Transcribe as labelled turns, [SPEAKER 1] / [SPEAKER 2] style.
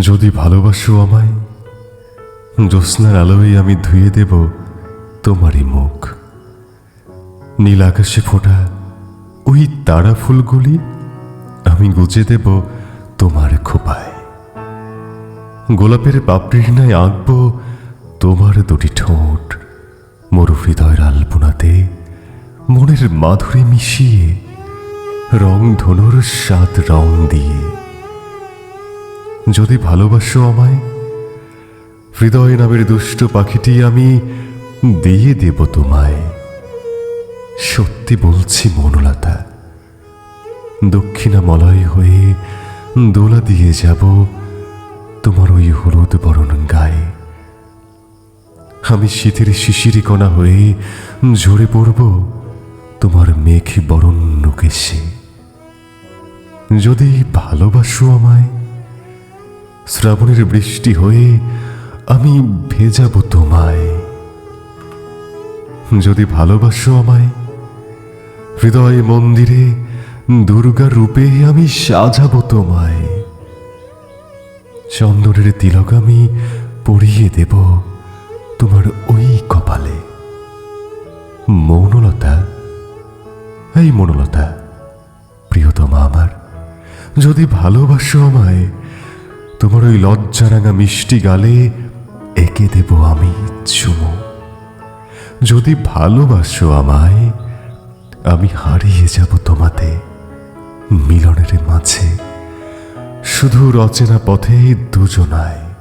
[SPEAKER 1] যদি ভালোবাসো আমায়, জ্যোৎস্নার আলোয় আমি ধুয়ে দেব তোমারই মুখ। নীল আকাশে ফোটা ওই তারা ফুলগুলি আমি গুজে দেব তোমার খোপায়। গোলাপের পাপড়ির নাই আঁকব তোমার দুটি ঠোঁট। মোর হৃদয়ের আলপনাতে মনের মাধুরী মিশিয়ে রং ধনুর সাত রং দিয়ে যদি ভালোবাসো আমায়, হৃদয় নামের দুষ্ট পাখিটি আমি দিয়ে দেব তোমায়। সত্যি বলছি মনলতা দক্ষিণা মলয় হয়ে দোলা দিয়ে যাব তোমার ওই হলুদ বরণ গায়ে। আমি শীতের শিশিরি কণা হয়ে ঝরে পড়ব তোমার মেঘে বরণ্য কেশে যদি ভালোবাসো আমায় শ্রাবণের বৃষ্টি হয়ে আমি ভেজাবো তোমায়। যদি ভালোবাসো আমায়, হৃদয় মন্দিরে দুর্গা রূপে আমি সাজাবো তোমায়। চন্দনের তিলক আমি পরিয়ে দেব তোমার ওই কপালে। মৌনলতা, এই মৌনলতা, প্রিয়তমা আমার, যদি ভালোবাসো আমায় তোমার ওই লজ্জারাঙা মিষ্টি গালে এঁকে দেব আমি চুমু। যদি ভালোবাসো আমায়, আমি হারিয়ে যাব তোমাতে, মিলনের মাঝে। শুধু রচনা পথে দুজনায়।